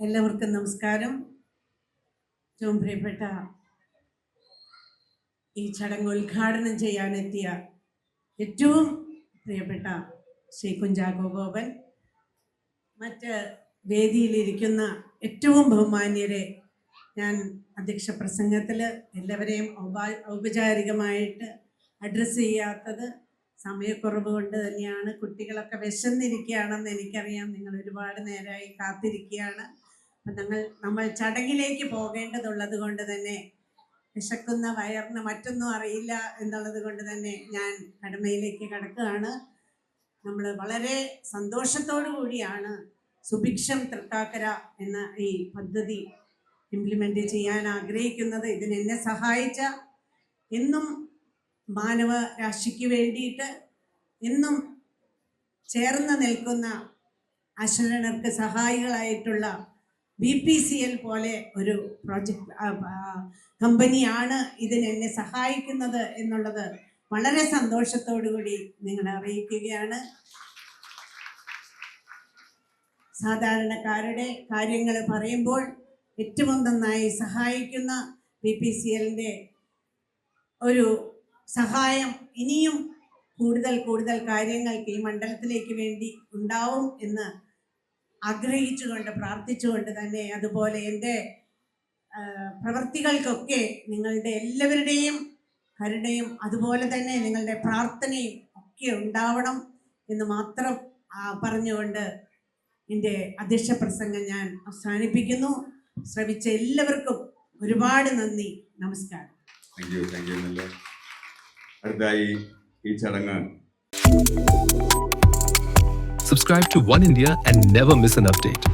എല്ലാവർക്കും നമസ്കാരം. ഏറ്റവും പ്രിയപ്പെട്ട ഈ ചടങ്ങ് ഉദ്ഘാടനം ചെയ്യാനെത്തിയ ഏറ്റവും പ്രിയപ്പെട്ട ശ്രീ കുഞ്ചാക്കോ ഗോപൻ മറ്റ് വേദിയിലിരിക്കുന്ന ഏറ്റവും ബഹുമാന്യരെ ഞാൻ അധ്യക്ഷ പ്രസംഗത്തിൽ എല്ലാവരെയും ഔപാ- ഔപചാരികമായിട്ട് അഡ്രസ്സ് ചെയ്യാത്തത് സമയക്കുറവ് കൊണ്ട് തന്നെയാണ് കുട്ടികളൊക്കെ വിശന്നിരിക്കുകയാണെന്ന് എനിക്കറിയാം. നിങ്ങൾ ഒരുപാട് നേരമായി കാത്തിരിക്കുകയാണ്. അപ്പം ഞങ്ങൾ നമ്മൾ ചടങ്ങിലേക്ക് പോകേണ്ടതുള്ളത് കൊണ്ട് തന്നെ വിശക്കുന്ന വയറിന് മറ്റൊന്നും അറിയില്ല എന്നുള്ളത് കൊണ്ട് തന്നെ ഞാൻ കടമയിലേക്ക് കടക്കുകയാണ്. നമ്മൾ വളരെ സന്തോഷത്തോടു കൂടിയാണ് സുഭിക്ഷം തൃക്കാക്കര എന്ന ഈ പദ്ധതി ഇംപ്ലിമെന്റ് ചെയ്യാൻ ആഗ്രഹിക്കുന്നത്. ഇതിനെന്നെ സഹായിച്ച എന്നും മാനവ രാശിക്ക് വേണ്ടിയിട്ട് എന്നും ചേർന്ന് നിൽക്കുന്ന അശരണർക്ക് സഹായികളായിട്ടുള്ള ബി പി സി എൽ പോലെ ഒരു പ്രോജക്റ്റ് കമ്പനിയാണ് ഇതിനെന്നെ സഹായിക്കുന്നത് എന്നുള്ളത് വളരെ സന്തോഷത്തോടു കൂടി നിങ്ങളെ അറിയിക്കുകയാണ്. സാധാരണക്കാരുടെ കാര്യങ്ങൾ പറയുമ്പോൾ ഏറ്റവും നന്നായി സഹായിക്കുന്ന ബി പി സി എല്ലിന്റെ ഒരു സഹായം ഇനിയും കൂടുതൽ കൂടുതൽ കാര്യങ്ങൾക്ക് ഈ മണ്ഡലത്തിലേക്ക് വേണ്ടി ഉണ്ടാവും എന്ന് ആഗ്രഹിച്ചുകൊണ്ട് പ്രാർത്ഥിച്ചുകൊണ്ട് തന്നെ അതുപോലെ എന്റെ പ്രവൃത്തികൾക്കൊക്കെ നിങ്ങളുടെ എല്ലാവരുടെയും കരുണയും അതുപോലെ തന്നെ നിങ്ങളുടെ പ്രാർത്ഥനയും ഒക്കെ ഉണ്ടാവണം എന്ന് മാത്രം പറഞ്ഞുകൊണ്ട് എന്റെ അധ്യക്ഷ പ്രസംഗം ഞാൻ അവസാനിപ്പിക്കുന്നു. ശ്രമിച്ച എല്ലാവർക്കും ഒരുപാട് നന്ദി. നമസ്കാരം. താങ്ക് യു താങ്ക് യു അടുത്തായി ഈ ചടങ്ങ് Subscribe to One India and never miss an update.